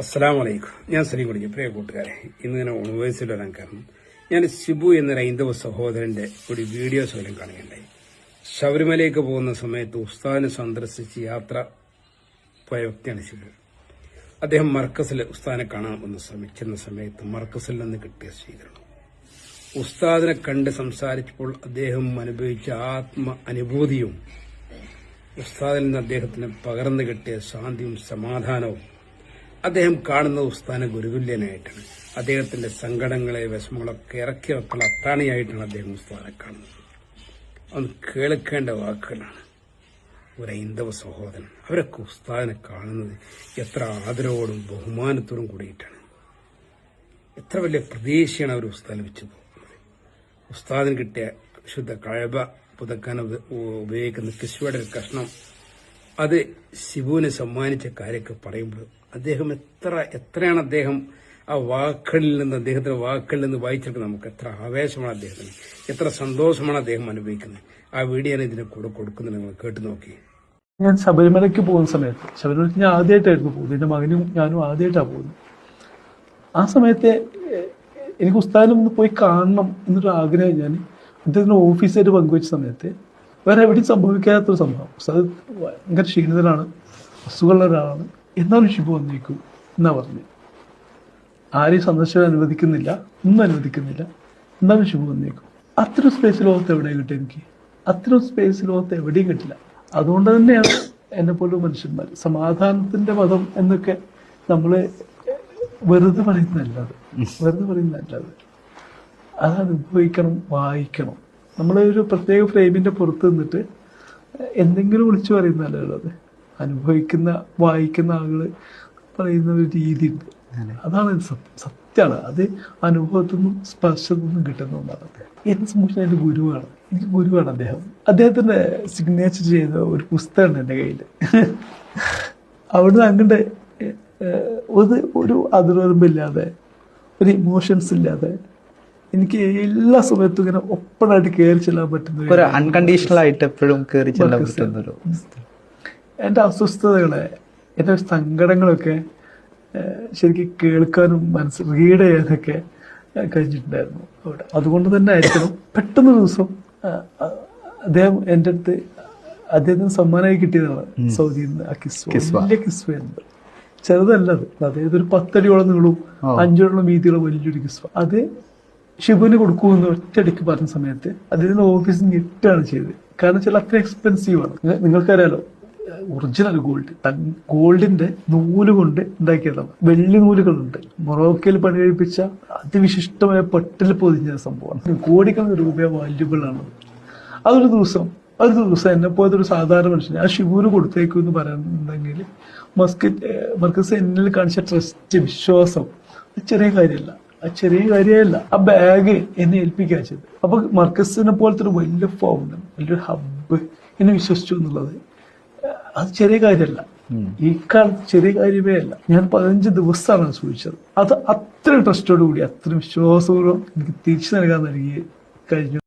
അസ്സലാം വലൈക്കും ഞാൻ ശ്രീ കുടിഞ്ഞു പ്രിയ കൂട്ടുകാരെ ഇന്ന് ഇങ്ങനെ യൂണിവേഴ്സിറ്റി വരാൻ കാരണം ഞാൻ ഷിബു എന്ന ഹൈന്ദവ സഹോദരന്റെ ഒരു വീഡിയോ സ്വയം കാണുകയുണ്ടായി. ശബരിമലയ്ക്ക് പോകുന്ന സമയത്ത് ഉസ്താദിനെ സന്ദർശിച്ച് യാത്ര പോയ വ്യക്തിയാണ് ഷിബു അദ്ദേഹം മർക്കസിൽ ഉസ്താദിനെ കാണാൻ വന്ന് ശ്രമിച്ചിരുന്ന സമയത്ത് മർക്കസിൽ നിന്ന് കിട്ടിയ സ്വീകരണം. ഉസ്താദിനെ കണ്ട് സംസാരിച്ചപ്പോൾ അദ്ദേഹം അനുഭവിച്ച ആത്മ അനുഭൂതിയും ഉസ്താദിൽ നിന്ന് അദ്ദേഹത്തിന് പകർന്നു കിട്ടിയ ശാന്തിയും സമാധാനവും അദ്ദേഹം കാണുന്ന ഉസ്താന ഗുരുതുല്യനായിട്ടാണ്. അദ്ദേഹത്തിന്റെ സങ്കടങ്ങളെ വിഷമങ്ങളൊക്കെ ഇറക്കി വെക്കുന്ന അത്താണിയായിട്ടാണ് അദ്ദേഹം ഉസ്താനെ കാണുന്നത്. അവൻ കേൾക്കേണ്ട വാക്കുകളാണ്. ഒരു ഹൈന്ദവ സഹോദരൻ. അവരൊക്കെ ഉസ്താദിനെ കാണുന്നത് എത്ര ആദരവോടും ബഹുമാനത്തോടും കൂടിയിട്ടാണ്. എത്ര വലിയ പ്രതീക്ഷയാണ് അവർ ഉസ്താദിൽ വെച്ച് പോകുന്നത്. ഉസ്താദിന് കിട്ടിയ ശുദ്ധ കഴബ പുതക്കാൻ ഉപ- ഉപയോഗിക്കുന്ന കിസ്വയുടെ ഒരു കഷ്ണം. അത് ശിവുവിനെ സമ്മാനിച്ച കാര്യമൊക്കെ പറയുമ്പോൾ അദ്ദേഹം എത്ര എത്രയാണ് അദ്ദേഹം ആ വാക്കുകളിൽ നിന്ന് അദ്ദേഹത്തിന്റെ വാക്കുകളിൽ നിന്ന് വായിച്ചിട്ട് നമുക്ക് എത്ര ആവേശമാണ് അദ്ദേഹത്തിന്. എത്ര സന്തോഷമാണ് അദ്ദേഹം അനുഭവിക്കുന്നത്. ആ വീഡിയോ ഞാൻ കൂടെ കൊടുക്കുന്നത് നിങ്ങൾ കേട്ടു നോക്കി. ഞാൻ ശബരിമലയ്ക്ക് പോകുന്ന സമയത്ത് ശബരിമലയ്ക്ക് ഞാൻ ആദ്യമായിട്ടായിരുന്നു പോകുന്നത്. എന്റെ മകനും ഞാനും ആദ്യമായിട്ടാണ് പോകുന്നത്. ആ സമയത്ത് എനിക്ക് ഉസ്താദിനെ ഒന്ന് പോയി കാണണം എന്നൊരു ആഗ്രഹം ഞാൻ അദ്ദേഹത്തിന് ഓഫീസായിട്ട് പങ്കുവച്ച സമയത്ത് വേറെ എവിടെയും സംഭവിക്കാത്തൊരു സംഭവം. ഉസ്താദ് ഭയങ്കര ക്ഷീണിതനാണ് അസുഖമുള്ള ഒരാളാണ്. എന്നാലും ഷിബു വന്നേക്കും എന്നാ പറഞ്ഞു. ആരെയും സന്ദർശനം അനുവദിക്കുന്നില്ല ഒന്നും അനുവദിക്കുന്നില്ല. എന്നാലും ഷിബു വന്നേക്കും. അത്ര സ്പേസ് ലോകത്ത് എവിടെയും കിട്ടും എനിക്ക്? അത്ര സ്പേസ് ലോകത്ത് എവിടെയും കിട്ടില്ല. അതുകൊണ്ട് തന്നെയാണ് എന്നെ പോലും മനുഷ്യന്മാർ. സമാധാനത്തിന്റെ മതം എന്നൊക്കെ നമ്മൾ വെറുതെ പറയുന്നതല്ല അത് വെറുതെ പറയുന്നതല്ല അത് അനുഭവിക്കണം വായിക്കണം. നമ്മൾ ഒരു പ്രത്യേക ഫ്രെയിമിന്റെ പുറത്ത് നിന്നിട്ട് എന്തെങ്കിലും വിളിച്ചു പറയുന്നതല്ലല്ലോ അത് അനുഭവിക്കുന്ന വായിക്കുന്ന ആളുകൾ പറയുന്ന ഒരു രീതി ഉണ്ട് അതാണ് സത്യം സത്യമാണ് അത് അനുഭവത്തിൽ നിന്നും സ്പർശത്തിൽ നിന്നും കിട്ടുന്ന ഒന്നാണ്. എന്നെ സംബന്ധിച്ച് എന്റെ ഗുരുവാണ്. എനിക്ക് ഗുരുവാണ് അദ്ദേഹം. അദ്ദേഹത്തിന്റെ സിഗ്നേച്ചർ ചെയ്ത ഒരു പുസ്തകമാണ് എന്റെ കയ്യിൽ അവിടുന്ന് അങ്ങനെ ഒരു ഒരു അതിർവരമ്പില്ലാതെ ഒരു ഇമോഷൻസ് ഇല്ലാതെ എനിക്ക് എല്ലാ സമയത്തും ഇങ്ങനെ ഒപ്പണായിട്ട് കയറി ചെല്ലാൻ പറ്റുന്ന ഒരു അൺകണ്ടീഷണൽ ആയിട്ട് എപ്പോഴും കയറി ചെല്ലാൻ പറ്റുന്ന ഒരു എന്റെ അസ്വസ്ഥതകളെ എന്റെ സങ്കടങ്ങളൊക്കെ ശരിക്കും കേൾക്കാനും മനസ്സ് റീഡ് ചെയ്യാനൊക്കെ കഴിഞ്ഞിട്ടുണ്ടായിരുന്നു അവിടെ. അതുകൊണ്ട് തന്നെ ആയിരിക്കണം. പെട്ടെന്ന് ദിവസം അദ്ദേഹം എന്റെ അടുത്ത് അദ്ദേഹത്തിന് സമ്മാനമായി കിട്ടിയതാണ് സൗദിയിൽ നിന്ന് ആ കിസ്വ. വലിയ കിസ്വയുണ്ട് ചെറുതല്ല അത്. അതായത് ഒരു പത്തടിയോളം നീളവും അഞ്ചോളം വീതിയുള്ള വലിയൊരു കിസ്വ. അത് ഷിബുവിന് കൊടുക്കുമെന്ന് ഒറ്റയടിക്ക് പറഞ്ഞ സമയത്ത് അദ്ദേഹത്തിന്റെ ഓഫീസിൽ നിന്ന് ഇട്ടാണ് ചെയ്തത്. കാരണം വെച്ചാൽ അത്ര എക്സ്പെൻസീവ് ആണ്. നിങ്ങ- നിങ്ങൾക്കറിയാലോ ഒറിജിനൽ ഗോൾഡ് ഗോൾഡിന്റെ നൂൽ കൊണ്ട് ഉണ്ടാക്കിയതാണ്. വെള്ളി നൂലുകളുണ്ട്. മൊറോക്കയിൽ പണി കഴിപ്പിച്ച അതിവിശിഷ്ടമായ പട്ടിൽ പൊതിഞ്ഞ സംഭവമാണ്. കോടിക്കണക്കിന് രൂപ വാല്യുബിൾ ആണ് അതൊരു ദിവസം ഒരു ദിവസം എന്നെ പോലത്തെ ഒരു സാധാരണ മനുഷ്യൻ ആ ഷിബൂര് കൊടുത്തേക്കും എന്ന് പറയുന്നുണ്ടെങ്കിൽ മസ്കി മർക്കസ് എന്നിൽ കാണിച്ച ട്രസ്റ്റ് വിശ്വാസം ചെറിയ കാര്യമല്ല. ആ ചെറിയ കാര്യമല്ല. ആ ബാഗ് എന്നെ ഏൽപ്പിക്കാൻ അപ്പൊ മർക്കസിനെ പോലത്തെ ഒരു വലിയ ഫൗണ്ടൻ വലിയൊരു ഹബ്ബ് എന്നെ വിശ്വസിച്ചു എന്നുള്ളത് അത് ചെറിയ കാര്യമല്ല. ഈ കാലത്ത് ചെറിയ കാര്യമേ അല്ല. ഞാൻ പതിനഞ്ച് ദിവസമാണ് സൂചിച്ചത് അത് അത്ര ട്രസ്റ്റോടുകൂടി അത്ര വിശ്വാസപൂർവം എനിക്ക് തിരിച്ചു നൽകാൻ നൽകി കഴിഞ്ഞു.